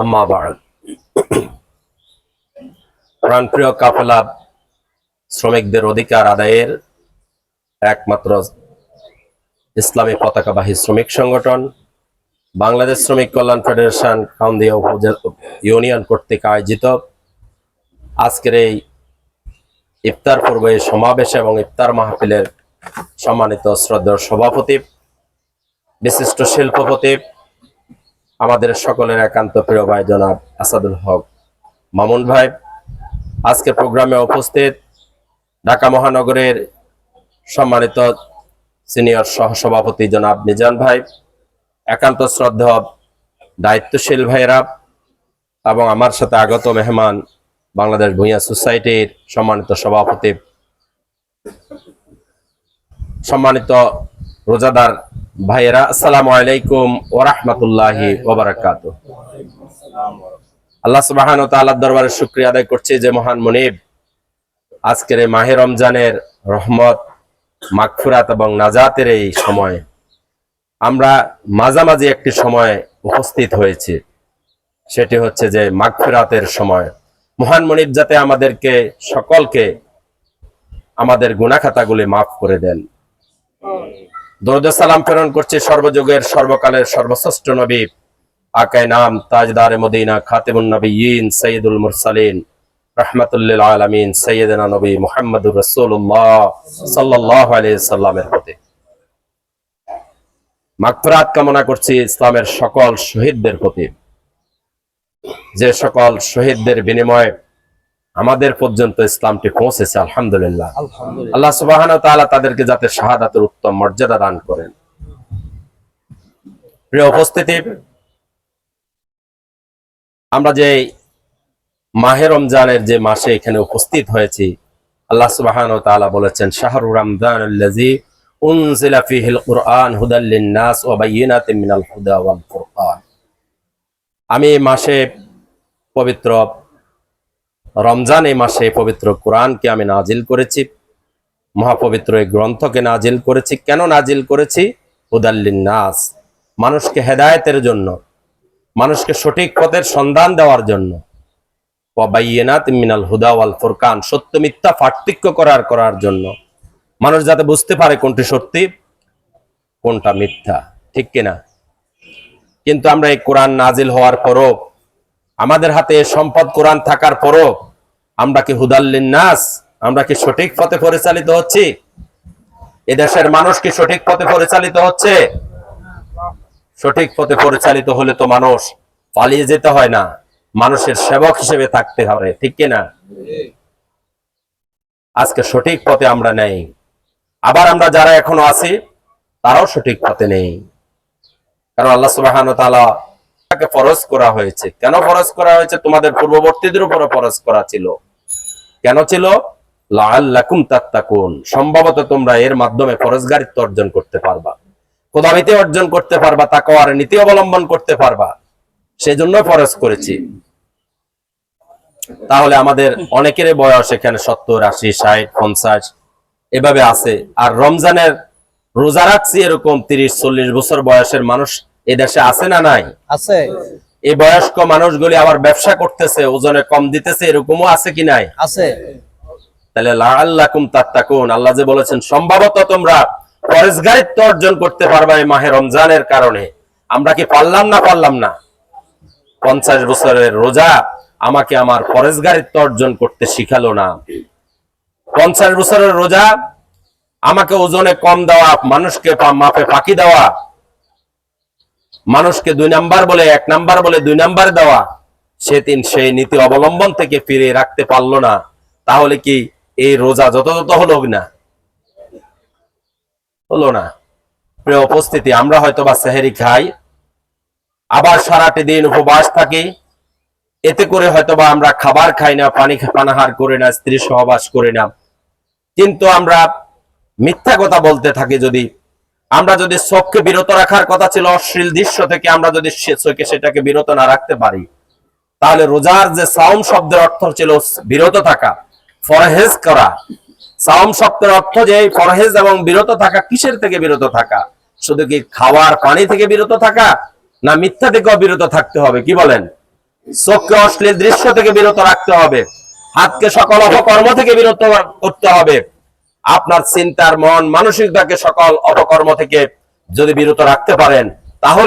আম্মা বাদ প্রাণপ্রিয় কাফেলা শ্রমিকদের অধিকার আদায়ের একমাত্র ইসলামী পতাকাবাহী শ্রমিক সংগঠন, বাংলাদেশ শ্রমিক কল্যাণ ফেডারেশন কাউন্দিয়া উপজেলা ইউনিয়ন কর্তৃক আয়োজিত আজকের এই ইফতার পূর্বে সমাবেশ এবং ইফতার মাহফিলের সম্মানিত শ্রদ্ধেয় সভাপতি, বিশিষ্ট শিল্পপতি আমাদের সকলের একান্ত প্রিয় ভাই জনাব আসাদুল হক মামুন ভাই আজকের প্রোগ্রামে উপস্থিত ঢাকা মহানগরের সম্মানিত সিনিয়র সহসভাপতি জনাব মিজান ভাই, একান্ত শ্রদ্ধা দায়িত্বশীল ভাইরা এবং আমার সাথে আগত মেহমান বাংলাদেশ ভূঁইয়া সোসাইটির সম্মানিত সভাপতি, সম্মানিত রোজাদার ভাইয়েরা, আসসালামু আলাইকুম ওরহমতুল্লাহি ওবরাকাত আল্লাহ সুবাহান তাআলার দরবারের শুক্রিয়া আদায় করছি যে মহান মনিব, আজকের এই মাহে রমজানের রহমত, মাগফিরাত এবং নাজাতের এই সময়, আমরা মাঝামাঝি একটি সময় উপস্থিত হয়েছি। সেটি হচ্ছে যে মাগফিরাতের সময়। মহান মনিব যাতে আমাদেরকে, সকলকে আমাদের গুণাখাতাগুলি মাফ করে দেন। সালাম প্রেরণ করছে সর্বযুগের সর্বকালের সর্বশ্রেষ্ঠ নবী। আকায় নাম তাজদার মদিনা খাতেমুন নবীন সৈয়দুল মুরসালিন। রহমতুল্লিল আলমিন সৈয়দনা নবী মোহাম্মদুর রসুল্লাহ সাল্লাহ সাল্লামের প্রতি। মাগফিরাত কামনা করছি ইসলামের সকল শহীদদের প্রতি। যে সকল শহীদদের বিনিময়ে আমাদের পর্যন্ত ইসলামটি পৌঁছেছে আলহামদুলিল্লাহ। আল্লাহ সুবাহ তাদেরকে যাতে শাহাদাতের উত্তম মর্যাদা দান করেন। প্রিয় উপস্থিতি আমরা যে মাহে রমজানের যে মাসে এখানে উপস্থিত হয়েছি আল্লাহ সুবাহান তাআলা বলেছেন শাহরু রমজান উনজিলা ফিহিল কুরআন হুদাল লিন্নাস ওয়া বায়িনাতিন মিনাল হুদা ওয়াল ফুরকান। আমি মাসে পবিত্র রমজান এই মাসে পবিত্র কোরআনকে আমি নাজিল করেছি। মহাপবিত্র এই গ্রন্থকে নাজিল করেছি। কেন নাজিল করেছি? হুদাল্লিন নাস। মানুষকে হেদায়েতের জন্য, মানুষকে সঠিক পথের সন্ধান দেওয়ার জন্য। মিনাল হুদা ওয়াল ফুরকান, সত্য মিথ্যা পার্থক্য করার করার জন্য। মানুষ যাতে বুঝতে পারে কোনটি সত্যি, কোনটা মিথ্যা, ঠিক কিনা? কিন্তু আমরা এই কোরআন নাজিল হওয়ার পরও আমাদের হাতে সম্পদ কোরআন থাকার পরও আমরা কি হুদাল্লিন নাস আমরা কি সঠিক পথে পরিচালিত হচ্ছি? এদেশের মানুষ কি সঠিক পথে পরিচালিত হচ্ছে? সঠিক পথে পরিচালিত হলে তো মানুষ পালিয়ে যেতে হয় না। মানুষের সেবক হিসেবে থাকতে হবে, ঠিক কিনা আজকে সঠিক পথে আমরা নেই। আবার আমরা যারা এখনও আছি, তারাও সঠিক পথে নেই। কারণ আল্লাহ তাআলা তাকে ফরজ করা হয়েছে। কেন ফরজ করা হয়েছে? তোমাদের পূর্ববর্তীদের উপরে ফরজ করা ছিল। কেন ছিল? লাআল্লাকুম তাত্তাকুন। সম্ভবত তোমরা এর মাধ্যমে ফরজগারিত্ব অর্জন করতে পারবা। খোদাবিতে অর্জন করতে পারবা তাকওয়ার নীতি অবলম্বন করতে পারবা। সেজন্য ফরজ করেছি। তাহলে আমাদের অনেকের বয়স এখানে সত্তর, আশি, ষাট, পঞ্চাশ, এভাবে আছে। আর রমজানের রোজা রাখছি এরকম তিরিশ, চল্লিশ বছর বয়সের মানুষ এ দেশে আছে না নাই? আছে। এই বয়স্ক মানুষগুলি আবার ব্যবসা করতেছে ওজনে কম দিতেছে এরকমও আছে কি নাই? আছে। তাহলে লাআল্লাকুম তাত্তাকুন। আল্লাহ যে বলেছেন সম্ভবত তোমরা পরেশগারিত্ব অর্জন করতে পারবা এই মাহে রমজানের কারণে। আমরা কি পারলাম না পারলাম না? পঞ্চাশ বছরের রোজা আমাকে আমার পরেশগারিত্ব অর্জন করতে শিখালো না। পঞ্চাশ বছরের রোজা আমাকে ওজনে কম দেওয়া মানুষকে মাপে ফাঁকি দেওয়া মানুষকে দুই নাম্বার বলে, এক নাম্বার বলে, দুই নাম্বার দেওয়া, সেদিন সেই নীতি অবলম্বন থেকে ফিরে রাখতে পারল না। তাহলে কি এই রোজা যথাযথ হলো না হলো না। প্রিয় উপস্থিতি, আমরা হয়তো বা সেহেরি খাই, আবার সারাটি দিন উপবাস থাকি, এতে করে হয়তো বা আমরা খাবার খাই না, পানি পানাহার করি না, স্ত্রী সহবাস করি না। কিন্তু আমরা মিথ্যা কথা বলতে থাকি যদি আমরা যদি চোখকে বিরত রাখার কথা ছিল, অশ্লীল দৃশ্য থেকে আমরা যদি চোখে সেটাকে বিরত না রাখতে পারি, তাহলে রোজার যে সাউম শব্দের অর্থ ছিল বিরত থাকা ফরহেজ করা। সাওম শব্দের অর্থ যে এই পরহেজ এবং বিরত থাকা কিসের থেকে বিরত থাকা? শুধু কি খাওয়ার পানি থেকে বিরত থাকা, না মিথ্যা থেকেও বিরত থাকতে হবে, কি বলেন? চোখকে অশ্লীল দৃশ্য থেকে বিরত রাখতে হবে, হাতকে সকল অপকর্ম থেকে বিরত করতে হবে। আপনার চিন্তার মন মানসিকতাকে সকল অপকর্ম থেকে যদি বিরত রাখতে পারেন তাহলে